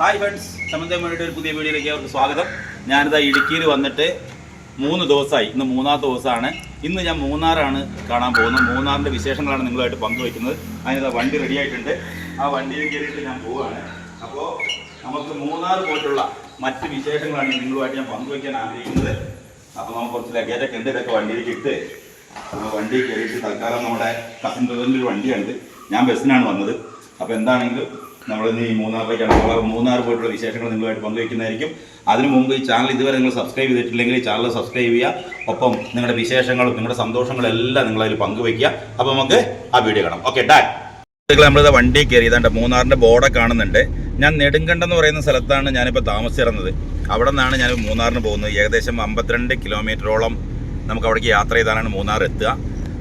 Hi friends സമന്തമായിട്ട് ഒരു പുതിയ വീഡിയോയിലേക്ക് അവർക്ക് സ്വാഗതം. ഞാനിതാ ഇടുക്കിയിൽ വന്നിട്ട് മൂന്ന് ദിവസമായി. ഇന്ന് മൂന്നാമത്തെ ദിവസമാണ്. ഇന്ന് ഞാൻ മൂന്നാറാണ് കാണാൻ പോകുന്നത്. മൂന്നാറിന്റെ വിശേഷങ്ങളാണ് നിങ്ങളുമായിട്ട് പങ്കുവയ്ക്കുന്നത്. അതിനിതാ വണ്ടി റെഡി ആയിട്ടുണ്ട്. ആ വണ്ടിയിൽ കയറിയിട്ട് ഞാൻ പോവുകയാണ് അപ്പോൾ നമുക്ക് മൂന്നാർ പോയിട്ടുള്ള മറ്റ് വിശേഷങ്ങളാണ് നിങ്ങളുമായിട്ട് ഞാൻ പങ്കുവയ്ക്കാൻ ആഗ്രഹിക്കുന്നത്. അപ്പോൾ നമുക്ക് കുറച്ച് ലഗേജൊക്കെ ഉണ്ട്. ഇതൊക്കെ വണ്ടിയിലേക്ക് ഇട്ട് അപ്പോൾ വണ്ടി കയറിയിട്ട് തൽക്കാലം നമ്മുടെ കസിൻ ബ്രദറിന്റെ ഒരു വണ്ടിയാണിത് ഞാൻ ബസ്സിനാണ് വന്നത്. അപ്പോൾ എന്താണെങ്കിലും നമ്മൾ ഇന്ന് ഈ മൂന്നാറിലേക്കാണ് നമ്മൾ മൂന്നാർ പോയിട്ടുള്ള വിശേഷങ്ങൾ നിങ്ങളുമായിട്ട് പങ്കുവയ്ക്കുന്നതായിരിക്കും. അതിനു മുമ്പ് ഈ ചാനൽ ഇതുവരെ നിങ്ങൾ സബ്സ്ക്രൈബ് ചെയ്തിട്ടില്ലെങ്കിൽ ഈ ചാനൽ സബ്സ്ക്രൈബ് ചെയ്യുക. ഒപ്പം നിങ്ങളുടെ വിശേഷങ്ങളും നിങ്ങളുടെ സന്തോഷങ്ങളും എല്ലാം നിങ്ങളതിൽ പങ്കുവയ്ക്കുക. അപ്പോൾ നമുക്ക് ആ വീഡിയോ കാണാം. ഓക്കെ ഡാ. നമ്മളിത് വണ്ടി കയറി ഇതാണ്ട് മൂന്നാറിന്റെ ബോർഡ് കാണുന്നുണ്ട്. ഞാൻ നെടുങ്കണ്ടം എന്ന് പറയുന്ന സ്ഥലത്താണ് ഞാനിപ്പോൾ താമസിച്ചിരുന്നത് അവിടെ നിന്നാണ് ഞാൻ മൂന്നാറിന് പോകുന്നത്. ഏകദേശം അമ്പത്തിരണ്ട് കിലോമീറ്ററോളം നമുക്ക് അവിടേക്ക് യാത്ര ചെയ്താലാണ് മൂന്നാർ എത്തുക.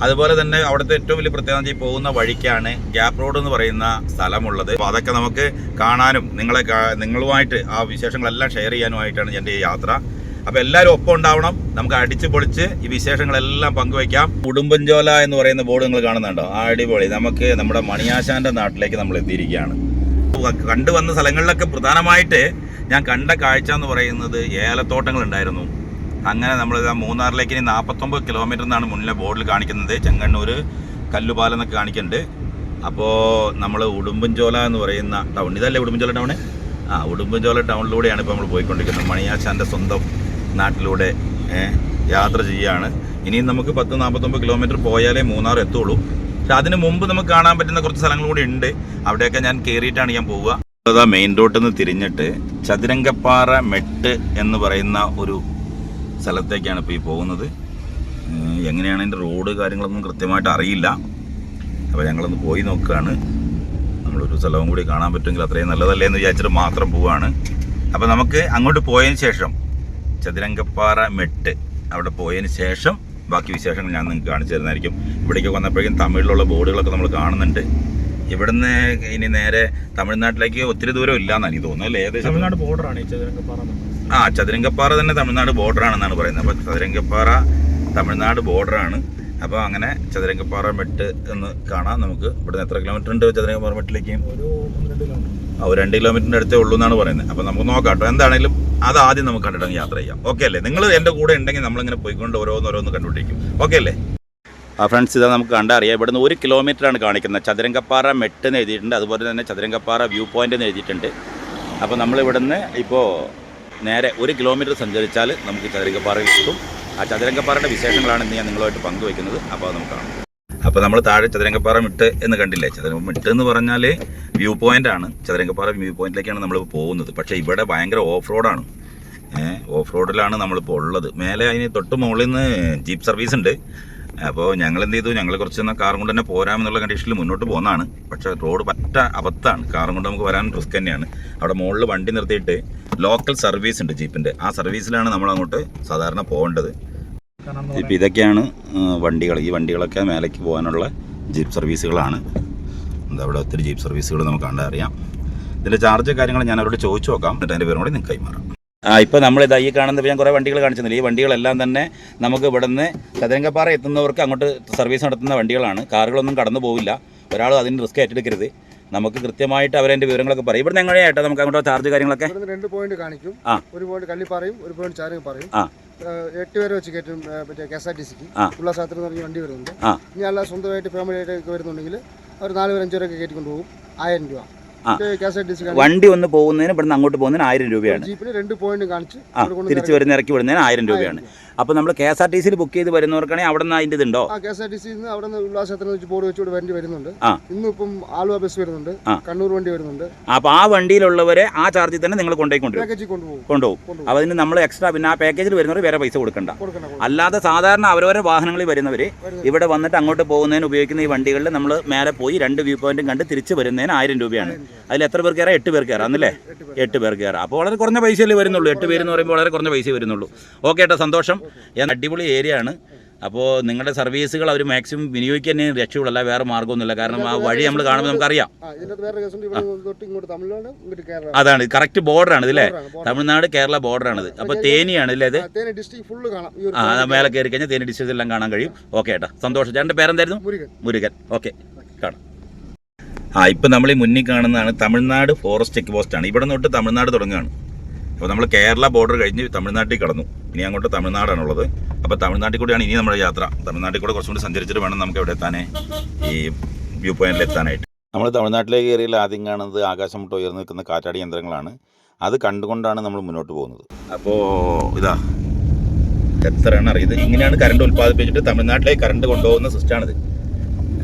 അതുപോലെ തന്നെ അവിടുത്തെ ഏറ്റവും വലിയ പ്രത്യേകത ഈ പോകുന്ന വഴിക്കാണ് ഗ്യാപ്പ് റോഡ് എന്ന് പറയുന്ന സ്ഥലമുള്ളത്. അപ്പോൾ അതൊക്കെ നമുക്ക് കാണാനും നിങ്ങളെ നിങ്ങളുമായിട്ട് ആ വിശേഷങ്ങളെല്ലാം ഷെയർ ചെയ്യാനുമായിട്ടാണ് എന്റെ ഈ യാത്ര. അപ്പോൾ എല്ലാവരും ഒപ്പം ഉണ്ടാവണം. നമുക്ക് അടിച്ചു പൊളിച്ച് ഈ വിശേഷങ്ങളെല്ലാം പങ്കുവയ്ക്കാം. ഉടുമ്പൻചോല എന്ന് പറയുന്ന ബോർഡ് നിങ്ങൾ കാണുന്നുണ്ടോ? ആ അടിപൊളി. നമുക്ക് നമ്മുടെ മണിയാശാന്റെ നാട്ടിലേക്ക് നമ്മൾ എത്തിയിരിക്കുകയാണ്. കണ്ടുവന്ന സ്ഥലങ്ങളിലൊക്കെ പ്രധാനമായിട്ട് ഞാൻ കണ്ട കാഴ്ച എന്ന് പറയുന്നത് ഏലത്തോട്ടങ്ങൾ ഉണ്ടായിരുന്നു. അങ്ങനെ നമ്മൾ മൂന്നാറിലേക്ക് ഇനി നാൽപ്പത്തൊമ്പത് കിലോമീറ്റർ എന്നാണ് മുന്നിലെ ബോർഡിൽ കാണിക്കുന്നത്. ചെങ്ങണ്ണൂർ കല്ലുപാലം എന്നൊക്കെ കാണിക്കുന്നുണ്ട്. അപ്പോൾ നമ്മൾ ഉടുമ്പൻചോല എന്ന് പറയുന്ന ടൗൺ ഇതല്ലേ ഉടുമ്പൻചോല ടൗൺ ആ ഉടുമ്പൻചോല ടൗണിലൂടെയാണ് ഇപ്പോൾ നമ്മൾ പോയിക്കൊണ്ടിരിക്കുന്നത്. മണിയാശാന്റെ സ്വന്തം നാട്ടിലൂടെ യാത്ര ചെയ്യുകയാണ് ഇനിയും നമുക്ക് പത്ത് നാൽപ്പത്തൊമ്പത് കിലോമീറ്റർ പോയാലേ മൂന്നാർ എത്തുള്ളൂ. പക്ഷെ അതിന് മുമ്പ് നമുക്ക് കാണാൻ പറ്റുന്ന കുറച്ച് സ്ഥലങ്ങൾ കൂടി ഉണ്ട്. അവിടെയൊക്കെ ഞാൻ കയറിയിട്ടാണ് ഞാൻ പോവുക. അതാ മെയിൻ റോഡിൽ നിന്ന് തിരിഞ്ഞിട്ട് ചതുരംഗപ്പാറ മെട്ട് എന്ന് പറയുന്ന ഒരു സ്ഥലത്തേക്കാണ് ഇപ്പോൾ ഈ പോകുന്നത്. എങ്ങനെയാണ് അതിന്റെ റോഡ് കാര്യങ്ങളൊന്നും കൃത്യമായിട്ട് അറിയില്ല. അപ്പോൾ ഞങ്ങളൊന്ന് പോയി നോക്കുകയാണ്. നമ്മളൊരു സ്ഥലവും കൂടി കാണാൻ പറ്റുമെങ്കിൽ അത്രയും നല്ലതല്ലേ എന്ന് വിചാരിച്ചിട്ട് മാത്രം പോവാണ്. അപ്പോൾ നമുക്ക് അങ്ങോട്ട് പോയതിന് ശേഷം ചതുരംഗപ്പാറ മെട്ട് അവിടെ പോയതിന് ശേഷം ബാക്കി വിശേഷങ്ങൾ ഞാൻ നിങ്ങൾക്ക് കാണിച്ചു തരുന്നതായിരിക്കും. ഇവിടേക്ക് വന്നപ്പോഴേക്കും തമിഴിലുള്ള ബോർഡുകളൊക്കെ നമ്മൾ കാണുന്നുണ്ട്. ഇവിടുന്ന് ഇനി നേരെ തമിഴ്നാട്ടിലേക്ക് ഒത്തിരി ദൂരം ഇല്ലാന്നാണ് എനിക്ക് തോന്നുന്നത് അല്ലേ? ഏകദേശം തമിഴ്നാട് ബോർഡറാണ് ഈ ചതുരംഗപ്പാറ ആ ചതുരംഗപ്പാറ തന്നെ തമിഴ്നാട് ബോർഡറാണെന്നാണ് പറയുന്നത്. അപ്പോൾ ചതുരംഗപ്പാറ തമിഴ്നാട് ബോർഡറാണ്. അപ്പോൾ അങ്ങനെ ചതുരംഗപ്പാറ മെട്ട് എന്ന് കാണാം നമുക്ക്. ഇവിടുന്ന് എത്ര കിലോമീറ്റർ ഉണ്ട് ചതുരംഗപ്പാറ മെട്ടിലേക്ക്? ആ ഒരു രണ്ട് കിലോമീറ്ററിന്റെ അടുത്തേ ഉള്ളൂ എന്നാണ് പറയുന്നത്. അപ്പോൾ നമുക്ക് നോക്കാം കേട്ടോ. എന്താണെങ്കിലും അത് ആദ്യം നമുക്ക് കണ്ടിട്ട് യാത്ര ചെയ്യാം. ഓക്കെ അല്ലേ? നിങ്ങൾ എന്റെ കൂടെ ഉണ്ടെങ്കിൽ നമ്മളിങ്ങനെ പോയിക്കൊണ്ട് ഓരോന്ന് ഓരോന്ന് കണ്ടുപിടിക്കും. ഓക്കെ അല്ലേ? ആ ഫ്രണ്ട്സ് ഇതാ നമുക്ക് കണ്ടറിയാം ഇവിടുന്ന് ഒരു കിലോമീറ്ററാണ് കാണിക്കുന്നത്. ചതുരംഗപ്പാറ മെട്ട് എന്ന് എഴുതിയിട്ടുണ്ട്. അതുപോലെ തന്നെ ചതുരംഗപ്പാറ വ്യൂ പോയിന്റ് എന്ന് എഴുതിയിട്ടുണ്ട്. അപ്പോൾ നമ്മളിവിടുന്ന് ഇപ്പോൾ നേരെ ഒരു കിലോമീറ്റർ സഞ്ചരിച്ചാൽ നമുക്ക് ചതുരംഗപ്പാറയിൽ എത്തും. ആ ചതുരംഗപ്പാറയുടെ വിശേഷങ്ങളാണ് ഇന്ന് ഞാൻ നിങ്ങളുമായിട്ട് പങ്കുവയ്ക്കുന്നത്. അപ്പോൾ അത് നമുക്ക് കാണാം. അപ്പോൾ നമ്മൾ താഴെ ചതുരംഗപ്പാറ മിട്ട് എന്ന് കണ്ടില്ലേ? ചതുരംഗ മിട്ട് എന്ന് പറഞ്ഞാൽ വ്യൂ പോയിന്റ് ആണ്. ചതുരംഗപ്പാറ വ്യൂ പോയിന്റിലേക്കാണ് നമ്മളിപ്പോൾ പോകുന്നത്. പക്ഷേ ഇവിടെ ഭയങ്കര ഓഫ് റോഡാണ് ഓഫ് റോഡിലാണ് നമ്മളിപ്പോൾ ഉള്ളത്. മേലെ അതിന് തൊട്ട് മുകളിൽ നിന്ന് ജീപ്പ് സർവീസ് ഉണ്ട്. അപ്പോൾ ഞങ്ങൾ എന്ത് ചെയ്തു ഞങ്ങൾ കുറച്ച് എന്നാൽ കാറും കൊണ്ട് തന്നെ പോരാമെന്നുള്ള കണ്ടീഷനിൽ മുന്നോട്ട് പോകുന്നതാണ് പക്ഷേ റോഡ് പറ്റ അബദ്ധമാണ് കാറും കൊണ്ട് നമുക്ക് വരാൻ റിസ്ക് തന്നെയാണ്. അവിടെ മുകളിൽ വണ്ടി നിർത്തിയിട്ട് ലോക്കൽ സർവീസ് ഉണ്ട് ജീപ്പിന്റെ ആ സർവീസിലാണ് നമ്മൾ അങ്ങോട്ട് സാധാരണ പോകേണ്ടത്. ഇപ്പം ഇതൊക്കെയാണ് വണ്ടികൾ ഈ വണ്ടികളൊക്കെ മേലേക്ക് പോകാനുള്ള ജീപ്പ് സർവീസുകളാണ് എന്താ അവിടെ ഒത്തിരി ജീപ്പ് സർവീസുകൾ നമുക്ക് കണ്ടറിയാം ഇതിന്റെ ചാർജ് കാര്യങ്ങൾ ഞാൻ അവരോട് ചോദിച്ചു നോക്കാം. എന്നിട്ട് അതിന്റെ പേരും കൂടി നിങ്ങൾക്ക് കൈമാറാം. ആ ഇപ്പോൾ നമ്മൾ ഇതാ ഈ കാണുന്ന ഞാൻ കുറേ വണ്ടികൾ കാണിച്ചിരുന്നില്ല? ഈ വണ്ടികളെല്ലാം തന്നെ നമുക്ക് ഇവിടുന്ന് ചതുരംഗപ്പാറ എത്തുന്നവർക്ക് അങ്ങോട്ട് സർവീസ് നടത്തുന്ന വണ്ടികളാണ്. കാറുകളൊന്നും കടന്നു പോവില്ല. ഒരാൾ അതിന് റിസ്ക് ഏറ്റെടുക്കരുത്. നമുക്ക് കൃത്യമായിട്ട് അവരതിന്റെ വിവരങ്ങളൊക്കെ പറയും. ഇവിടെ എങ്ങനെയായിട്ടോ നമുക്ക് അങ്ങോട്ട് ചാർജ് കാര്യങ്ങളൊക്കെ? രണ്ട് പോയിന്റ് കാണിക്കും. ആ. ഒരു പോയിന്റ് കള്ളിപ്പാറയും ഒരു പോയിന്റ് ചാരകം പറയും. ആ. എട്ട് പേരെ വെച്ച് കയറ്റും മറ്റേ കെ എസ് ആർ ടി സിക്ക് ഉള്ള ഉല്ലാസാത്ര നിന്ന് പറഞ്ഞ വണ്ടി വരുന്നുണ്ട്. ഇനി അല്ല സ്വന്തമായിട്ട് ഫാമിലി ആയിട്ട് വരുന്നുണ്ടെങ്കിൽ അവർ നാല് പേര് അഞ്ചു പേരൊക്കെ കയറ്റിക്കൊണ്ട് പോകും. ആയിരം രൂപ. വണ്ടി ഒന്ന് പോകുന്നതിന് ഇവിടുന്ന് അങ്ങോട്ട് പോകുന്നതിന് ആയിരം രൂപയാണ്. തിരിച്ചു വരുന്ന ഇറക്കി വിടുന്നതിന് ആയിരം രൂപയാണ്. അപ്പോൾ നമ്മൾ കെ എസ് ആർ ടി സിയിൽ ബുക്ക് ചെയ്ത് വരുന്നവർക്കാണെങ്കിൽ അവിടെ നിന്ന് അതിന്റെ ഇതുണ്ടോ? ആ കെ എസ് ആർ ടി സിന്ന് അവിടെ നിന്ന് ഉല്ലാസത്തിന് വെച്ച് ബോർഡ് വെച്ചുകൊണ്ട് വണ്ടി വരുന്നുണ്ട്. ആ. ഇന്നും ഇപ്പം ആലുവ ബസ് വരുന്നുണ്ട്. ആ. കണ്ണൂർ വണ്ടി വരുന്നുണ്ട്. അപ്പോൾ ആ വണ്ടിയിലുള്ളവരെ ആ ചാർജിൽ തന്നെ നിങ്ങൾ കൊണ്ടുപോയി കൊണ്ടുവരും. പാക്കേജിൽ കൊണ്ടുപോകും. കൊണ്ടുപോകും. കൊണ്ടുപോകും. അപ്പോൾ അതിന് നമ്മൾ എക്സ്ട്രാ പിന്നെ ആ പാക്കേജിൽ വരുന്നവർ വേറെ പൈസ കൊടുക്കണ്ട. കൊടുക്കണം കൊടുക്കണം. അല്ലാതെ സാധാരണ അവരവരെ വാഹനങ്ങളിൽ വരുന്നവർ വരുന്നത്. ഇവിടെ വന്നിട്ട് അങ്ങോട്ട് പോകുന്നതിന് ഉപയോഗിക്കുന്ന ഈ വണ്ടികളിൽ നമ്മൾ മേലെ പോയി രണ്ട് വ്യൂ പോയിന്റും കണ്ട് തിരിച്ച് വരുന്നതിന് ആയിരം രൂപയാണ്. അതിൽ എത്ര പേർ കയറാം? എട്ട് പേർ കയറാം എന്നല്ലേ എട്ട് പേർ. എട്ട് പേർ കയറാം. അപ്പോൾ വളരെ കുറഞ്ഞ പൈസയല്ലേ വരുന്നുള്ളൂ. എട്ട് പേര് എന്ന് പറയുമ്പോൾ വളരെ കുറഞ്ഞ പൈസ വരുന്നുള്ളൂ. ഓക്കെ ഏട്ടാ സന്തോഷം. ഞാൻ അടിപൊളി ഏരിയ ആണ് അപ്പോൾ നിങ്ങളുടെ സർവീസുകൾ അവർ മാക്സിമം വിനിയോഗിക്കാൻ രക്ഷയുള്ളൂ അല്ല വേറെ മാർഗമൊന്നുമില്ല. കാരണം ആ വഴി നമ്മൾ കാണുമ്പോൾ നമുക്കറിയാം. അതാണ് കറക്റ്റ് ആണ്, border. തമിഴ്നാട് കേരള ബോർഡറാണിത് അപ്പോൾ തേനിയാണ് ഇല്ലേ ഇത്? ആ, മേലെ കയറി കഴിഞ്ഞാൽ തേനി ഡിസ്ട്രിക്റ്റ് എല്ലാം കാണാൻ കഴിയും. ഓക്കെ ഏട്ടാ സന്തോഷം. ചേട്ടന്റെ പേരെന്തായിരുന്നു? മുരുകൻ. ഓക്കെ കാണാം. ആ ഇപ്പം നമ്മൾ ഈ മുന്നിൽ കാണുന്നതാണ് തമിഴ്നാട് ഫോറസ്റ്റ് ചെക്ക് പോസ്റ്റാണ് ഇവിടെ നിന്നോട്ട് തൊട്ട് തമിഴ്നാട് തുടങ്ങുകയാണ്. അപ്പോൾ നമ്മൾ കേരള ബോർഡർ കഴിഞ്ഞ് തമിഴ്നാട്ടിൽ കടന്നു. ഇനി അങ്ങോട്ട് തമിഴ്നാടാണുള്ളത്. അപ്പോൾ തമിഴ്നാട്ടിൽ കൂടിയാണ് ഇനി നമ്മുടെ യാത്ര. തമിഴ്നാട്ടിൽ കൂടെ കുറച്ചും കൂടി സഞ്ചരിച്ചിട്ട് വേണം നമുക്ക് എവിടെ എത്താനേ? ഈ വ്യൂ പോയിന്റിൽ എത്താനായിട്ട്. നമ്മൾ തമിഴ്നാട്ടിലേക്ക് കയറിയാൽ ആദ്യം കാണുന്നത് ആകാശം മുട്ട ഉയർന്നു നിൽക്കുന്ന കാറ്റാടി യന്ത്രങ്ങളാണ്. അത് കണ്ടുകൊണ്ടാണ് നമ്മൾ മുന്നോട്ട് പോകുന്നത്. അപ്പോൾ ഇതാ എത്രയാണ് അറിയത് ഇങ്ങനെയാണ് കറണ്ട് ഉൽപ്പാദിപ്പിച്ചിട്ട് തമിഴ്നാട്ടിലേക്ക് കറണ്ട് കൊണ്ടുപോകുന്ന സിസ്റ്റമാണിത്.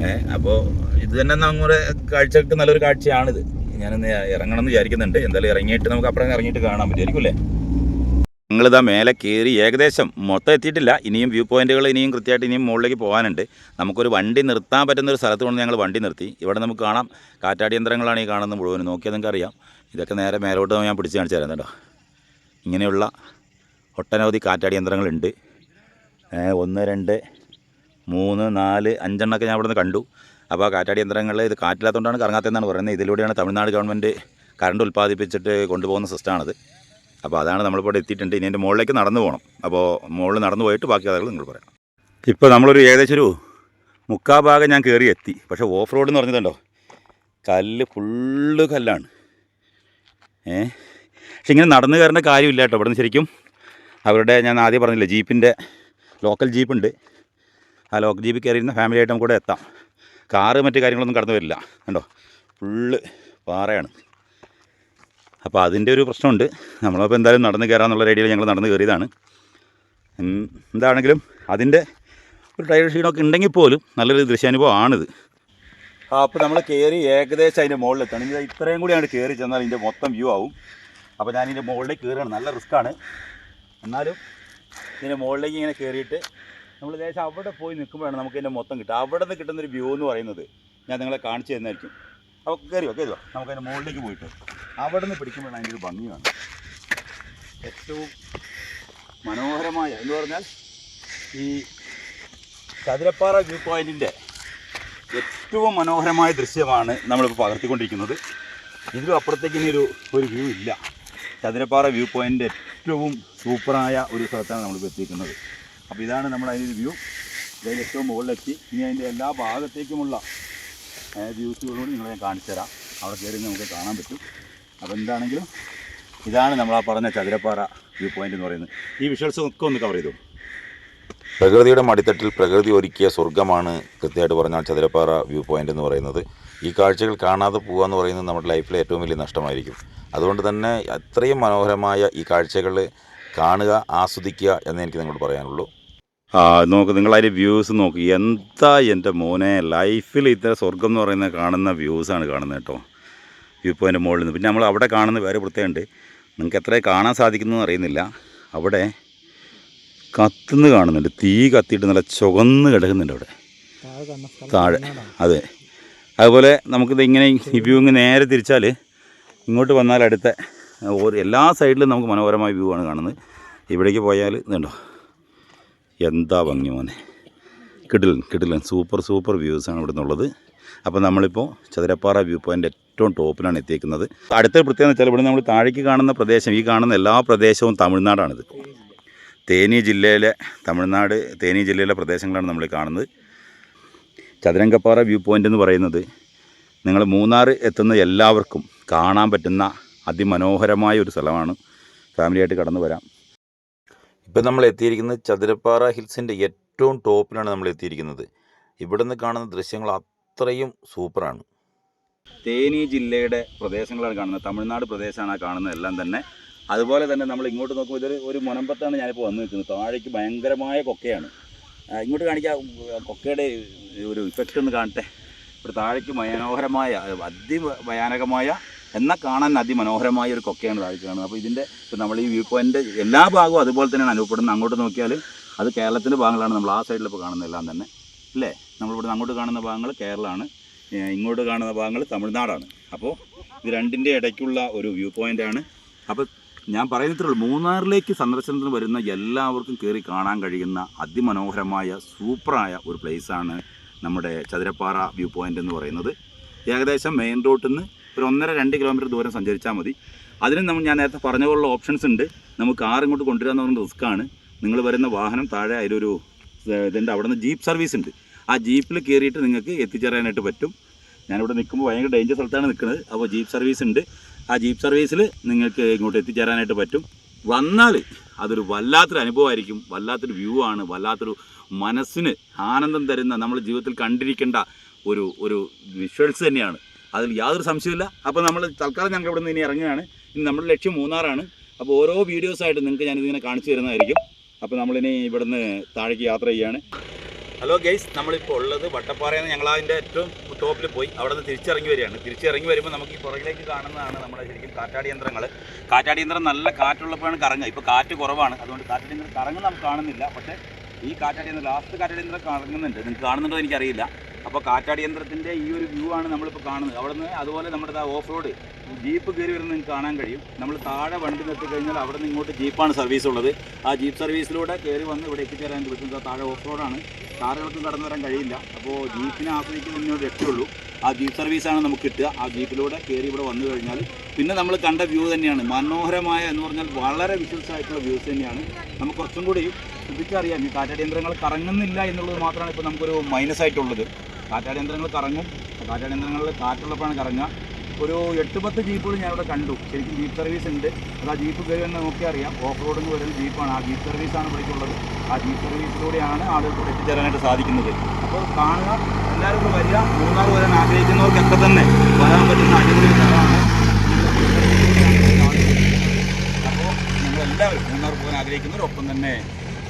ഏഹ് അപ്പോൾ ഇത് തന്നെ നമ്മുടെ കാഴ്ചക്ക് നല്ലൊരു കാഴ്ചയാണിത്. ഞാനൊന്ന് ഇറങ്ങണം എന്ന് വിചാരിക്കുന്നുണ്ട്. എന്തായാലും ഇറങ്ങിയിട്ട് നമുക്ക് അപ്പുറം ഇറങ്ങിയിട്ട് കാണാൻ പറ്റുമായിരിക്കും അല്ലേ? ഞങ്ങളിതാ മേലെ കയറി ഏകദേശം മൊത്തം എത്തിയിട്ടില്ല. ഇനിയും വ്യൂ പോയിന്റുകൾ ഇനിയും കൃത്യമായിട്ട് ഇനിയും മുകളിലേക്ക് പോകാനുണ്ട്. നമുക്കൊരു വണ്ടി നിർത്താൻ പറ്റുന്ന ഒരു സ്ഥലത്ത് കൊണ്ട് ഞങ്ങൾ വണ്ടി നിർത്തി. ഇവിടെ നമുക്ക് കാണാം. കാറ്റാടി യന്ത്രങ്ങളാണ് ഈ കാണുന്നത് മുഴുവൻ നോക്കിയാൽ നിങ്ങൾക്ക് അറിയാം ഇതൊക്കെ നേരെ മേലോട്ട് ഞാൻ പിടിച്ച് കാണിച്ചു തരാം കേട്ടോ. ഇങ്ങനെയുള്ള ഒട്ടനവധി കാറ്റാടി യന്ത്രങ്ങളുണ്ട് ഏ, ഒന്ന് രണ്ട് മൂന്ന് നാല് അഞ്ചെണ്ണമൊക്കെ ഞാൻ ഇവിടെ നിന്ന് കണ്ടു. അപ്പോൾ കാറ്റാടി യന്ത്രങ്ങൾ ഇത് കാറ്റില്ലാത്തതുകൊണ്ടാണ് കറങ്ങാത്തതെന്നാണ് പറയുന്നത്. ഇതിലൂടെയാണ് തമിഴ്നാട് ഗവൺമെന്റ് കറണ്ട് ഉൽപ്പാദിപ്പിച്ചിട്ട് കൊണ്ടുപോകുന്ന സിസ്റ്റമാണത്. അപ്പോൾ അതാണ് നമ്മളിപ്പോൾ എത്തിയിട്ടുണ്ട്. ഇനി എന്റെ മുകളിലേക്ക് നടന്നു പോകണം. അപ്പോൾ മുകളിൽ നടന്നു പോയിട്ട് ബാക്കി കഥകൾ നിങ്ങൾ പറയാം. ഇപ്പോൾ നമ്മളൊരു ഏകദേശം ഒരു മുക്കാ ഭാഗം ഞാൻ കയറി എത്തി. പക്ഷേ ഓഫ് റോഡ് എന്ന് പറഞ്ഞതുണ്ടോ കല്ല് ഫുള്ള് കല്ലാണ്. ഏ? പക്ഷെ ഇങ്ങനെ നടന്നു കയറേണ്ട കാര്യമില്ല കേട്ടോ. ഇവിടുന്ന് ശരിക്കും അവരുടെ ഞാൻ ആദ്യം പറഞ്ഞില്ല ജീപ്പിന്റെ ലോക്കൽ ജീപ്പുണ്ട്. ആ ലോക്കൽ ജീപ്പിൽ കയറിയിരുന്ന ഫാമിലി ആയിട്ട് നമുക്ക് കൂടെ എത്താം. കാറ് മറ്റു കാര്യങ്ങളൊന്നും കടന്നു വരില്ല. കണ്ടോ? ഫുള്ള് പാറയാണ്. അപ്പോൾ അതിന്റെ ഒരു പ്രശ്നമുണ്ട്. നമ്മളപ്പോൾ എന്തായാലും നടന്ന് കയറാമെന്നുള്ള രീതിയിൽ ഞങ്ങൾ നടന്ന് കയറിയതാണ്. എന്താണെങ്കിലും അതിന്റെ ഒരു ടയർ ക്ഷീണമൊക്കെ ഉണ്ടെങ്കിൽ പോലും നല്ലൊരു ദൃശ്യാനുഭവമാണിത്. അപ്പോൾ നമ്മൾ കയറി ഏകദേശം അതിന്റെ മുകളിലെത്താണ് ഇനി ഇത്രയും കൂടിയാണ് കയറി ചെന്നാൽ ഇതിന്റെ മൊത്തം വ്യൂ ആവും. അപ്പോൾ ഞാൻ ഇതിന്റെ മുകളിലേക്ക് കയറുകയാണ് നല്ല റിസ്ക്കാണ്. എന്നാലും ഇതിന്റെ മുകളിലേക്ക് ഇങ്ങനെ കയറിയിട്ട് നമ്മൾ ദേശം അവിടെ പോയി നിൽക്കുമ്പോഴാണ് നമുക്ക് ഇതിന്റെ മൊത്തം കിട്ടുക. അവിടെ നിന്ന് കിട്ടുന്നൊരു വ്യൂ എന്ന് പറയുന്നത് ഞാൻ നിങ്ങളെ കാണിച്ചു തന്നായിരിക്കും അപ്പോൾ കയറിയോ കയറിയോ നമുക്ക് അതിന്റെ മുകളിലേക്ക് പോയിട്ട് അവിടെ നിന്ന് പിടിക്കുമ്പോഴാണ് അതിന്റെ ഒരു ഭംഗിയാണ് ഏറ്റവും മനോഹരമായ എന്ന് പറഞ്ഞാൽ ഈ ചതുരപ്പാറ വ്യൂ പോയിന്റിന്റെ ഏറ്റവും മനോഹരമായ ദൃശ്യമാണ് നമ്മളിപ്പോൾ പകർത്തിക്കൊണ്ടിരിക്കുന്നത്. ഇതിലും അപ്പുറത്തേക്ക് ഇനി ഒരു ഒരു വ്യൂ ഇല്ല. ചതുരപ്പാറ വ്യൂ പോയിന്റ് ഏറ്റവും സൂപ്പറായ ഒരു സ്ഥലത്താണ് നമ്മളിപ്പോൾ എത്തിയിരിക്കുന്നത്. അപ്പോൾ ഇതാണ് നമ്മൾ അതിന്റെ വ്യൂ ഇതിൽ ഏറ്റവും മുകളിലെത്തി. ഇനി അതിന്റെ എല്ലാ ഭാഗത്തേക്കുമുള്ള വ്യൂസുകളോട് നിങ്ങളെ ഞാൻ കാണിച്ചു തരാം. അവിടെ കയറി നമുക്ക് കാണാൻ പറ്റും. അപ്പോൾ എന്താണെങ്കിലും ഇതാണ് നമ്മൾ ആ പറഞ്ഞ ചതുരപ്പാറ വ്യൂ പോയിന്റ് എന്ന് പറയുന്നത്. ഈ വിഷ്വൽസ് ഒക്കെ ഒന്ന് കവർ ചെയ്തു? പ്രകൃതിയുടെ മടിത്തട്ടിൽ പ്രകൃതി ഒരുക്കിയ സ്വർഗമാണ് കൃത്യമായിട്ട് പറഞ്ഞാൽ ചതുരപ്പാറ വ്യൂ പോയിന്റ് എന്ന് പറയുന്നത്. ഈ കാഴ്ചകൾ കാണാതെ പോകുക എന്ന് പറയുന്നത് നമ്മുടെ ലൈഫിലെ ഏറ്റവും വലിയ നഷ്ടമായിരിക്കും. അതുകൊണ്ട് തന്നെ അത്രയും മനോഹരമായ ഈ കാഴ്ചകൾ കാണുക ആസ്വദിക്കുക എന്ന് എനിക്ക് നിങ്ങളോട് പറയാനുള്ളൂ. നോക്ക് നിങ്ങൾ അതിന്റെ വ്യൂസ് നോക്ക്. എന്താ എന്റെ മോനെ? ലൈഫിൽ ഇത്ര സ്വർഗം എന്ന് പറയുന്ന കാണുന്ന വ്യൂസാണ് കാണുന്നത് കേട്ടോ. വ്യൂ പോയിന്റ് മുകളിൽ നിന്ന്. പിന്നെ നമ്മൾ അവിടെ കാണുന്ന വേറെ പ്രത്യേകമുണ്ട് നിങ്ങൾക്ക് എത്ര കാണാൻ സാധിക്കുന്നു അറിയുന്നില്ല. അവിടെ കത്തുന്ന് കാണുന്നുണ്ട്. തീ കത്തിയിട്ട് നല്ല ചുവന്ന് കിടക്കുന്നുണ്ട് അവിടെ. താഴെ. അതെ. അതുപോലെ നമുക്കിത് ഇങ്ങനെ ഈ വ്യൂ ഇങ്ങനെ നേരെ തിരിച്ചാൽ ഇങ്ങോട്ട് വന്നാൽ അടുത്ത എല്ലാ സൈഡിലും നമുക്ക് മനോഹരമായ വ്യൂ ആണ് കാണുന്നത്. ഇവിടേക്ക് പോയാൽ ഇതുണ്ടോ? എന്താ ഭംഗി മോനെ? കിടിലൻ കിടിലൻ. സൂപ്പർ സൂപ്പർ ആണ് ഇവിടെ നിന്നുള്ളത്. അപ്പോൾ നമ്മളിപ്പോൾ ചതുരപ്പാറ വ്യൂ പോയിന്റ് ഏറ്റവും ടോപ്പിലാണ് എത്തിയേക്കുന്നത്. അടുത്ത പ്രത്യേകത വെച്ചാൽ ഇവിടെ നമ്മൾ താഴേക്ക് കാണുന്ന പ്രദേശം ഈ കാണുന്ന എല്ലാ പ്രദേശവും തമിഴ്നാടാണിത്. തേനി ജില്ലയിലെ തമിഴ്നാട് തേനി ജില്ലയിലെ പ്രദേശങ്ങളാണ് നമ്മൾ കാണുന്നത്. ചതുരംഗപ്പാറ വ്യൂ പോയിന്റ് എന്ന് പറയുന്നത് നിങ്ങൾ മൂന്നാർ എത്തുന്ന എല്ലാവർക്കും കാണാൻ പറ്റുന്ന അതിമനോഹരമായ ഒരു സ്ഥലമാണ്. ഫാമിലിയായിട്ട് കടന്നു വരാം. ഇപ്പം നമ്മൾ എത്തിയിരിക്കുന്നത് ചതുരപ്പാറ ഹിൽസിന്റെ ഏറ്റവും ടോപ്പിലാണ് നമ്മൾ എത്തിയിരിക്കുന്നത്. ഇവിടെ നിന്ന് കാണുന്ന ദൃശ്യങ്ങൾ അത്രയും സൂപ്പറാണ്. തേനി ജില്ലയുടെ പ്രദേശങ്ങളാണ് കാണുന്നത്. തമിഴ്നാട് പ്രദേശമാണ് കാണുന്നത് എല്ലാം തന്നെ. അതുപോലെ തന്നെ നമ്മൾ ഇങ്ങോട്ട് നോക്കുമ്പോൾ ഇതൊരു ഒരു മുനമ്പത്താണ് ഞാനിപ്പോൾ വന്നു നിൽക്കുന്നത്. താഴേക്ക് ഭയങ്കരമായ കൊക്കയാണ്. ഇങ്ങോട്ട് കാണിക്കാം. കൊക്കയുടെ ഒരു ഇഫക്റ്റ് ഒന്ന് കാണട്ടെ. ഇവിടെ താഴേക്ക് മനോഹരമായ അതിഭയാനകമായ എന്നാൽ കാണാൻ അതിമനോഹരമായ ഒരു കൊക്കയാണ് താഴേക്ക് കാണുന്നത്. അപ്പോൾ ഇതിന്റെ നമ്മൾ ഈ വ്യൂ പോയിന്റ് എല്ലാ ഭാഗവും അതുപോലെ തന്നെയാണ് അനുഭവപ്പെടുന്നത്. അങ്ങോട്ട് നോക്കിയാൽ അത് കേരളത്തിന്റെ ഭാഗങ്ങളാണ്. നമ്മൾ ആ സൈഡിൽ ഇപ്പോൾ കാണുന്നത് എല്ലാം തന്നെ. അല്ലേ? നമ്മളിവിടെ അങ്ങോട്ട് കാണുന്ന ഭാഗങ്ങൾ കേരളമാണ് ഇങ്ങോട്ട് കാണുന്ന ഭാഗങ്ങൾ തമിഴ്നാടാണ്. അപ്പോൾ ഇത് രണ്ടിന്റെ ഇടയ്ക്കുള്ള ഒരു വ്യൂ പോയിന്റാണ് അപ്പോൾ ഞാൻ പറയുന്നത്രേ മൂന്നാറിലേക്ക് സന്ദർശനത്തിന് വരുന്ന എല്ലാവർക്കും കയറി കാണാൻ കഴിയുന്ന അതിമനോഹരമായ സൂപ്പറായ ഒരു പ്ലേസാണ് നമ്മുടെ ചതുരപ്പാറ വ്യൂ പോയിന്റ് എന്ന് പറയുന്നത്. ഏകദേശം മെയിൻ റോട്ടിൽ നിന്ന് ഒരു ഒന്നര രണ്ട് കിലോമീറ്റർ ദൂരം സഞ്ചരിച്ചാൽ മതി. അതിനും നമ്മൾ ഞാൻ നേരത്തെ പറഞ്ഞ പോലുള്ള ഓപ്ഷൻസ് ഉണ്ട്. നമുക്ക് കാർ ഇങ്ങോട്ട് കൊണ്ടുവരാന്ന് പറഞ്ഞ റിസ്ക്കാണ് നിങ്ങൾ വരുന്ന വാഹനം താഴെ അതിലൊരു ഇതിന്റെ അവിടെ നിന്ന് ജീപ്പ് സർവീസ് ഉണ്ട്. ആ ജീപ്പിൽ കയറിയിട്ട് നിങ്ങൾക്ക് എത്തിച്ചേരാനായിട്ട് പറ്റും. ഞാനിവിടെ നിൽക്കുമ്പോൾ ഭയങ്കര ഡേഞ്ചർ സ്ഥലത്താണ് നിൽക്കുന്നത്. അപ്പോൾ ജീപ്പ് സർവീസ് ഉണ്ട്. ആ ജീപ്പ് സർവീസിൽ നിങ്ങൾക്ക് ഇങ്ങോട്ട് എത്തിച്ചേരാനായിട്ട് പറ്റും. വന്നാൽ അതൊരു വല്ലാത്തൊരു അനുഭവമായിരിക്കും. വല്ലാത്തൊരു വ്യൂ ആണ്. വല്ലാത്തൊരു മനസ്സിന് ആനന്ദം തരുന്ന നമ്മൾ ജീവിതത്തിൽ കണ്ടിരിക്കേണ്ട ഒരു ഒരു വിഷ്വൽസ് തന്നെയാണ്. അതിൽ യാതൊരു സംശയമില്ല അപ്പോൾ നമ്മൾ തൽക്കാലം ഞങ്ങൾ ഇവിടെ നിന്ന് ഇനി ഇറങ്ങുകയാണ്. ഇനി നമ്മുടെ ലക്ഷ്യം മൂന്നാറാണ്. അപ്പോൾ ഓരോ വീഡിയോസായിട്ട് നിങ്ങൾക്ക് ഞാനിതിങ്ങനെ കാണിച്ചു തരുന്നതായിരിക്കും. അപ്പോൾ നമ്മളിനി ഇവിടുന്ന് താഴേക്ക് യാത്ര ചെയ്യാണ്. ഹലോ ഗൈസ് നമ്മളിപ്പോൾ ഉള്ളത് വട്ടപ്പാറയിൽ നിന്ന് ഞങ്ങൾ അതിന്റെ ഏറ്റവും ടോപ്പിൽ പോയി. അവിടെ നിന്ന് തിരിച്ചിറങ്ങി വരികയാണ്. തിരിച്ചിറങ്ങി വരുമ്പോൾ നമുക്ക് ഈ പുറകിലേക്ക് കാണുന്നതാണ് നമ്മുടെ ശരിക്കും കാറ്റാടി യന്ത്രങ്ങൾ കാറ്റാടി യന്ത്രം നല്ല കാറ്റുള്ളപ്പോഴാണ് കറങ്ങുക. ഇപ്പോൾ കാറ്റ് കുറവാണ്. അതുകൊണ്ട് കാറ്റാടി യന്ത്രം കറങ്ങുന്ന നമുക്ക് കാണുന്നില്ല. പക്ഷേ ഈ കാറ്റാടി യന്ത്രം ലാസ്റ്റ് കാറ്റാടി യന്ത്രം കറങ്ങുന്നുണ്ട്. നിങ്ങൾക്ക് കാണുന്നുണ്ടോ എനിക്കറിയില്ല. അപ്പോൾ കാറ്റാടി യന്ത്രത്തിന്റെ ഈ ഒരു വ്യൂ ആണ് നമ്മളിപ്പോൾ കാണുന്നത്. അവിടെ നിന്ന് അതുപോലെ നമ്മുടെ ഓഫ് റോഡ് ജീപ്പ് കയറി വരുന്നത് നിങ്ങൾക്ക് കാണാൻ കഴിയും. നമ്മൾ താഴെ വണ്ടി നിർത്തി കഴിഞ്ഞാൽ അവിടെ നിന്ന് ഇങ്ങോട്ട് ജീപ്പാണ് സർവീസ് ഉള്ളത്. ആ ജീപ്പ് സർവീസിലൂടെ കയറി വന്ന് ഇവിടെ എത്തിച്ചേരാൻ പറ്റും ഇതാ താഴെ ഓഫ് റോഡാണ് കാറുകൾക്കും കടന്നു വരാൻ കഴിയില്ല. അപ്പോൾ ജീപ്പിനെ ആശ്രയിക്കുന്നതിനോട് രക്ഷയുള്ളൂ ആ ജീപ്പ് സർവീസാണ് നമുക്ക് കിട്ടുക. ആ ജീപ്പിലൂടെ കയറി ഇവിടെ വന്നു കഴിഞ്ഞാൽ പിന്നെ നമ്മൾ കണ്ട വ്യൂ തന്നെയാണ്. മനോഹരമായ എന്ന് പറഞ്ഞാൽ വളരെ വിഷ്വൽസ് ആയിട്ടുള്ള വ്യൂസ് തന്നെയാണ്. നമുക്ക് കുറച്ചും കൂടി ശ്രദ്ധിച്ചറിയാം. ഈ കാറ്റാടിയന്ത്രങ്ങൾ കറങ്ങുന്നില്ല എന്നുള്ളത് മാത്രമാണ് ഇപ്പോൾ നമുക്കൊരു മൈനസ് ആയിട്ടുള്ളത്. കാറ്റാടി യന്ത്രങ്ങൾ കറങ്ങും. കാറ്റാടി യന്ത്രങ്ങളിൽ കാറ്റുള്ളപ്പോഴാണ് കറങ്ങുക. ഒരു എട്ട് പത്ത് ജീപ്പുകൾ ഞാനിവിടെ കണ്ടു. ശരിക്കും ജീപ്പ് സർവീസ് ഉണ്ട്. അത് ആ ജീപ്പ് കയറി എന്ന് നോക്കി അറിയാം. ഓഫ് റോഡിൽ നിന്ന് വരുന്ന ജീപ്പാണ്. ആ ജീപ്പ് സർവീസാണ് ഇവിടേക്കുള്ളത് ആ ജീപ്പ് സർവീസിലൂടെയാണ് ആളുകൾക്ക് ഇവിടെ എത്തിച്ചേരാനായിട്ട് സാധിക്കുന്നത്. അപ്പോൾ കാണുക. എല്ലാവരും വരിക. മൂന്നാർ വരാൻ ആഗ്രഹിക്കുന്നവർക്കൊക്കെ തന്നെ വരാൻ പറ്റുന്ന അടിപൊളി സ്ഥലമാണ്. അപ്പോൾ നിങ്ങളെല്ലാവരും മൂന്നാർ പോകാൻ ആഗ്രഹിക്കുന്നവരൊപ്പം തന്നെ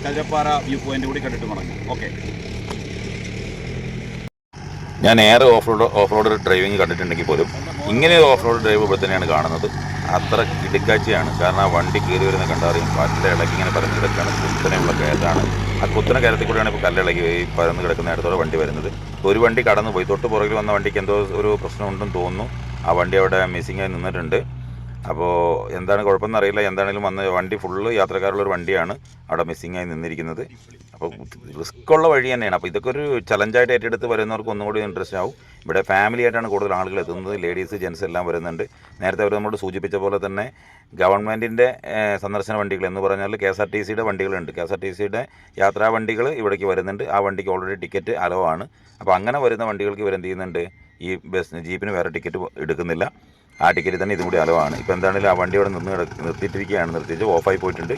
കതിരപ്പാറ വ്യൂ പോയിന്റ് കൂടി കണ്ടിട്ട് മടങ്ങും. ഓക്കെ ഞാൻ ഏറെ off road off road driving കണ്ടിട്ടുണ്ടെങ്കിൽ പോലും ഇങ്ങനെ ഒരു ഓഫ് റോഡ് ഡ്രൈവ് ഇവിടെ തന്നെയാണ് കാണുന്നത്. അത്ര ഇടുക്കാഴ്ചയാണ്. കാരണം ആ വണ്ടി കയറി വരുന്ന കണ്ടറിയും പല്ല ഇളക്കി ഇങ്ങനെ പരന്ന് കിടക്കുകയാണ്. കുത്തനെയുള്ള കയറ്റാണ്. ആ കുത്തനെ കയറത്തിൽ കൂടെയാണ് ഇപ്പോൾ കല്ലിളകി പരന്ന് കിടക്കുന്ന ഇടത്തോടെ വണ്ടി വരുന്നത്. ഒരു വണ്ടി കടന്നു പോയി. തൊട്ട് പുറകിൽ വന്ന വണ്ടിക്ക് എന്തോ ഒരു പ്രശ്നമുണ്ടെന്ന് തോന്നുന്നു. ആ വണ്ടി അവിടെ മിസ്സിംഗ് ആയി നിന്നിട്ടുണ്ട്. അപ്പോൾ എന്താണ് കുഴപ്പമെന്ന് അറിയില്ല. എന്താണെങ്കിലും വന്ന വണ്ടി ഫുള്ള് യാത്രക്കാരുള്ള ഒരു വണ്ടിയാണ് അവിടെ മിസ്സിംഗ് ആയി നിന്നിരിക്കുന്നത്. അപ്പോൾ റിസ്ക് ഉള്ള വഴി തന്നെയാണ്. അപ്പോൾ ഇതൊക്കെ ഒരു ചലഞ്ചായിട്ട് ഏറ്റെടുത്ത് വരുന്നവർക്ക് ഒന്നും കൂടി ഇൻട്രസ്റ്റ് ആവും. ഇവിടെ ഫാമിലി ആയിട്ടാണ് കൂടുതൽ ആളുകൾ എത്തുന്നത്. ലേഡീസ് ജെൻസ് എല്ലാം വരുന്നുണ്ട്. നേരത്തെ അവർ നമ്മളോട് സൂചിപ്പിച്ച പോലെ തന്നെ ഗവൺമെന്റിന്റെ സന്ദർശന വണ്ടികൾ എന്ന് പറഞ്ഞാൽ കെ എസ് ആർ ടി സിയുടെ വണ്ടികളുണ്ട്. കെ എസ് ആർ ടി സിയുടെ യാത്രാ വണ്ടികൾ ഇവിടേക്ക് വരുന്നുണ്ട്. ആ വണ്ടിക്ക് ഓൾറെഡി ടിക്കറ്റ് അലവാണ് അപ്പോൾ അങ്ങനെ വരുന്ന വണ്ടികൾക്ക് ഇവരെന്ത് ചെയ്യുന്നുണ്ട്? ഈ ബസ് ജീപ്പിന് വേറെ ടിക്കറ്റ് എടുക്കുന്നില്ല. ആ ടിക്കറ്റ് തന്നെ ഇതും കൂടി അലവാണ് ഇപ്പോൾ എന്താണെങ്കിലും ആ വണ്ടി അവിടെ നിന്ന് നിർത്തിയിട്ടിരിക്കുകയാണ്. നിർത്തിയിട്ട് ഓഫായി പോയിട്ടുണ്ട്.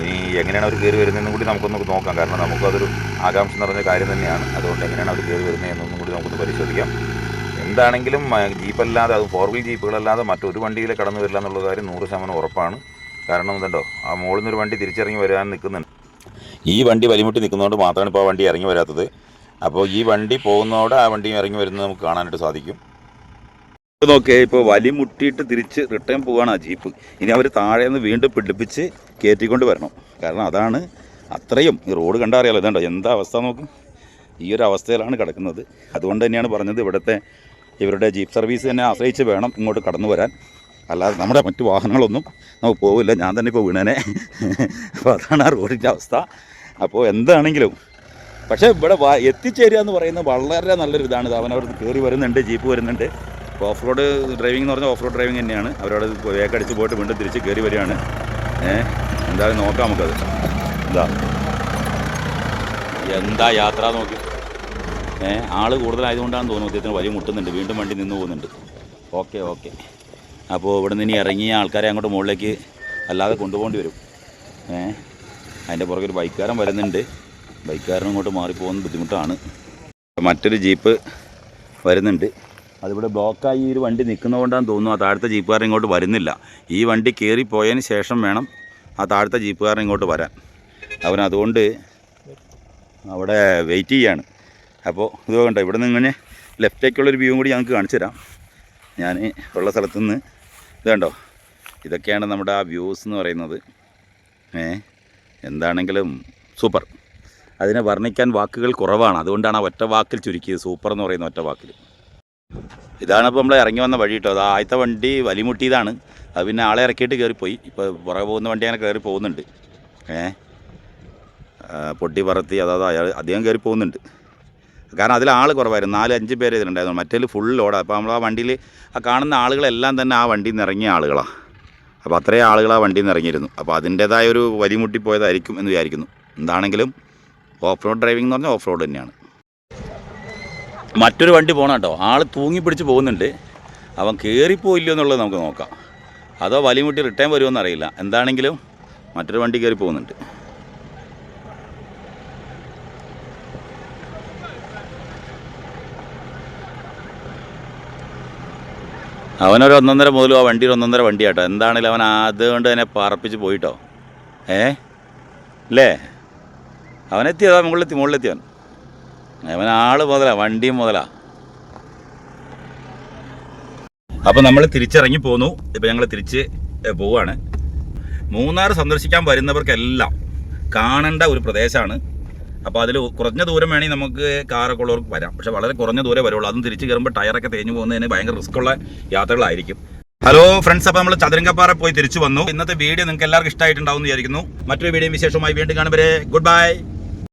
ഇനി എങ്ങനെയാണ് അവർ കയറി വരുന്നതെന്നും കൂടി നമുക്കൊന്ന് നോക്കാം. കാരണം നമുക്കതൊരു ആകാംക്ഷ നിറഞ്ഞ കാര്യം തന്നെയാണ്. അതുകൊണ്ട് എങ്ങനെയാണ് അവർ കയറി വരുന്നത് എന്നൊന്നും കൂടി നമുക്കൊന്ന് പരിശോധിക്കാം. എന്താണെങ്കിലും ജീപ്പ് ജീപ്പല്ലാതെ അത് ഫോർ വീൽ ജീപ്പുകളല്ലാതെ മറ്റൊരു വണ്ടിയിൽ കടന്നു വരില്ല എന്നുള്ള കാര്യം നൂറ് ശതമാനം ഉറപ്പാണ്. കാരണം എന്തുണ്ടോ ആ മുകളിൽ നിന്നൊരു വണ്ടി തിരിച്ചിറങ്ങി വരാൻ നിൽക്കുന്നുണ്ട്. ഈ വണ്ടി വലിമുട്ടി നിൽക്കുന്നതുകൊണ്ട് മാത്രമാണ് ഇപ്പോൾ ആ വണ്ടി ഇറങ്ങി വരാത്തത്. അപ്പോൾ ഈ വണ്ടി പോകുന്നതോടെ ആ വണ്ടി ഇറങ്ങി വരുന്നത് നമുക്ക് കാണാനായിട്ട് സാധിക്കും. നോക്കേ ഇപ്പോൾ വലിമുട്ടിയിട്ട് തിരിച്ച് റിട്ടേൺ പോവുകയാണ് ആ ജീപ്പ്. ഇനി അവർ താഴെ നിന്ന് വീണ്ടും പിടിപ്പിച്ച് കയറ്റിക്കൊണ്ട് വരണം. കാരണം അതാണ് അത്രയും ഈ റോഡ് കണ്ട അറിയാലോ ഇതുണ്ടോ? എന്താ അവസ്ഥ നോക്കും. ഈ ഒരു അവസ്ഥയിലാണ് കിടക്കുന്നത്. അതുകൊണ്ട് തന്നെയാണ് പറഞ്ഞത് ഇവിടുത്തെ ഇവരുടെ ജീപ്പ് സർവീസ് തന്നെ ആശ്രയിച്ച് വേണം ഇങ്ങോട്ട് കടന്നു വരാൻ. അല്ലാതെ നമ്മുടെ മറ്റു വാഹനങ്ങളൊന്നും നമുക്ക് പോവില്ല. ഞാൻ തന്നെ ഇപ്പോൾ വീണേനെ. അപ്പോൾ അതാണ് ആ റോഡിന്റെ അവസ്ഥ. അപ്പോൾ എന്താണെങ്കിലും പക്ഷേ ഇവിടെ എത്തിച്ചേരുക എന്ന് പറയുന്നത് വളരെ നല്ലൊരു ഇതാണ് ഇത് അവനവിടെ കയറി വരുന്നുണ്ട് ജീപ്പ് വരുന്നുണ്ട്. ഓഫ് റോഡ് ഡ്രൈവിംഗ് എന്ന് പറഞ്ഞാൽ ഓഫ് റോഡ് ഡ്രൈവിംഗ് തന്നെയാണ്. അവരവിടെ വേക്കടിച്ച് പോയിട്ട് വീണ്ടും തിരിച്ച് കയറി വരികയാണ്. ഏഹ് എന്തായാലും നോക്കാം നമുക്കത്. എന്താ? എന്താ യാത്ര നോക്കി. ഏഹ് ആൾ കൂടുതലായതുകൊണ്ടാണ് തോന്നുന്നു അദ്ദേഹത്തിന് വലിയ മുട്ടുന്നുണ്ട്. വീണ്ടും വണ്ടി നിന്ന് പോകുന്നുണ്ട്. Okay okay. അപ്പോൾ ഇവിടെ നിന്ന് ഇനി ഇറങ്ങിയ ആൾക്കാരെ അങ്ങോട്ട് മുകളിലേക്ക് അല്ലാതെ കൊണ്ടുപോകേണ്ടി വരും. ഏഹ് അതിന്റെ പുറകെ ഒരു ബൈക്കാരൻ വരുന്നുണ്ട്. ബൈക്കാരൻ ഇങ്ങോട്ട് മാറിപ്പോകുന്ന ബുദ്ധിമുട്ടാണ്. മറ്റൊരു ജീപ്പ് വരുന്നുണ്ട്. അതിവിടെ ബ്ലോക്കായി ഈ ഒരു വണ്ടി നിൽക്കുന്നതുകൊണ്ടാണ് തോന്നുന്നു. ആ താഴത്തെ ജീപ്പുകാരൻ ഇങ്ങോട്ട് വരുന്നില്ല. ഈ വണ്ടി കയറി പോയതിന് ശേഷം വേണം ആ താഴത്തെ ജീപ്പുകാരൻ ഇങ്ങോട്ട് വരാൻ. അവൻ അതുകൊണ്ട് അവിടെ വെയിറ്റ് ചെയ്യാണ്. അപ്പോൾ ഇത് കണ്ടോ ഇവിടെ നിന്ന് ഇങ്ങനെ ലെഫ്റ്റേക്കുള്ളൊരു വ്യൂവും കൂടി ഞങ്ങൾക്ക് കാണിച്ചു തരാം. ഞാൻ ഉള്ള സ്ഥലത്തു നിന്ന് ഇത് കണ്ടോ ഇതൊക്കെയാണ് നമ്മുടെ ആ വ്യൂസ് എന്ന് പറയുന്നത്. ഏ എന്താണെങ്കിലും സൂപ്പർ അതിനെ വർണിക്കാൻ വാക്കുകൾ കുറവാണ്. അതുകൊണ്ടാണ് ആ ഒറ്റ വാക്കിൽ ചുരുക്കിയത് സൂപ്പർ എന്ന് പറയുന്ന ഒറ്റ വാക്കിൽ. ഇതാണ് ഇപ്പോൾ നമ്മൾ ഇറങ്ങി വന്ന വഴി കേട്ടോ അത് ആദ്യത്തെ വണ്ടി വലിമുട്ടിയതാണ്. അത് പിന്നെ ആളെ ഇറക്കിയിട്ട് കയറിപ്പോയി ഇപ്പോൾ പുറകെ പോകുന്ന വണ്ടി അങ്ങനെ കയറി പോകുന്നുണ്ട്. ഏ? പൊട്ടി പറത്തി അതായത് അയാൾ അധികം കയറി പോകുന്നുണ്ട്. കാരണം അതിൽ ആൾ കുറവായിരുന്നു. നാല് അഞ്ച് പേര് ഇതിലുണ്ടായിരുന്നു. മറ്റേതിൽ ഫുൾ ലോഡാണ് അപ്പോൾ നമ്മൾ ആ വണ്ടിയിൽ ആ കാണുന്ന ആളുകളെല്ലാം തന്നെ ആ വണ്ടിയിൽ നിന്ന് ഇറങ്ങിയ ആളുകളാണ് അപ്പോൾ അത്രയും ആളുകൾ ആ വണ്ടിയിൽ നിന്ന് ഇറങ്ങിയിരുന്നു. അപ്പോൾ അതിന്റേതായ ഒരു വലിമുട്ടി പോയതായിരിക്കും എന്ന് വിചാരിക്കുന്നു. എന്താണെങ്കിലും ഓഫ് റോഡ് ഡ്രൈവിംഗ് എന്ന് പറഞ്ഞാൽ ഓഫ് റോഡ് തന്നെയാണ്. മറ്റൊരു വണ്ടി പോകണം കേട്ടോ. ആൾ തൂങ്ങി പിടിച്ച് പോകുന്നുണ്ട്. അവൻ കയറിപ്പോയില്ലോ എന്നുള്ളത് നമുക്ക് നോക്കാം. അതോ വലിമുട്ടി റിട്ടേൺ വരുമോ അറിയില്ല എന്താണെങ്കിലും മറ്റൊരു വണ്ടി കയറി പോകുന്നുണ്ട്. അവനൊരു ഒന്നൊന്നര മുതലും ആ വണ്ടി ഒന്നൊന്നര വണ്ടിയാട്ടോ. എന്താണെങ്കിലും അവൻ അതുകൊണ്ട് തന്നെ പറപ്പിച്ച് പോയിട്ടോ. ഏ? അല്ലേ അവനെത്തിയതാ മുകളിലെത്തി മുകളിലെത്തിയവൻ അവൻ ആൾ മുതലാ വണ്ടിയും മുതലാ. അപ്പോൾ നമ്മൾ തിരിച്ചിറങ്ങി പോന്നു. ഇപ്പൊ ഞങ്ങൾ തിരിച്ച് പോവാണ്. മൂന്നാർ സന്ദർശിക്കാൻ വരുന്നവർക്കെല്ലാം കാണേണ്ട ഒരു പ്രദേശമാണ് അപ്പോൾ അതിൽ കുറഞ്ഞ ദൂരം വേണമെങ്കിൽ നമുക്ക് കാറൊക്കെ ഉള്ളവർക്ക് വരാം. പക്ഷെ വളരെ കുറഞ്ഞ ദൂരം വരുള്ളൂ. അതും തിരിച്ച് കയറുമ്പോൾ ടയറൊക്കെ തേഞ്ഞു പോകുന്നതിന് ഭയങ്കര റിസ്ക് ഉള്ള യാത്രകളായിരിക്കും. ഹലോ ഫ്രണ്ട്സ് അപ്പോൾ നമ്മൾ ചതുരംഗപ്പാറ പോയി തിരിച്ചു വന്നു. ഇന്നത്തെ വീഡിയോ നിങ്ങൾക്ക് എല്ലാവർക്കും ഇഷ്ടമായിട്ടുണ്ടാവും എന്ന് വിചാരിക്കുന്നു. മറ്റൊരു വീഡിയോ വിശേഷമായി വീണ്ടും കാണുമ്പോൾ ഗുഡ് ബൈ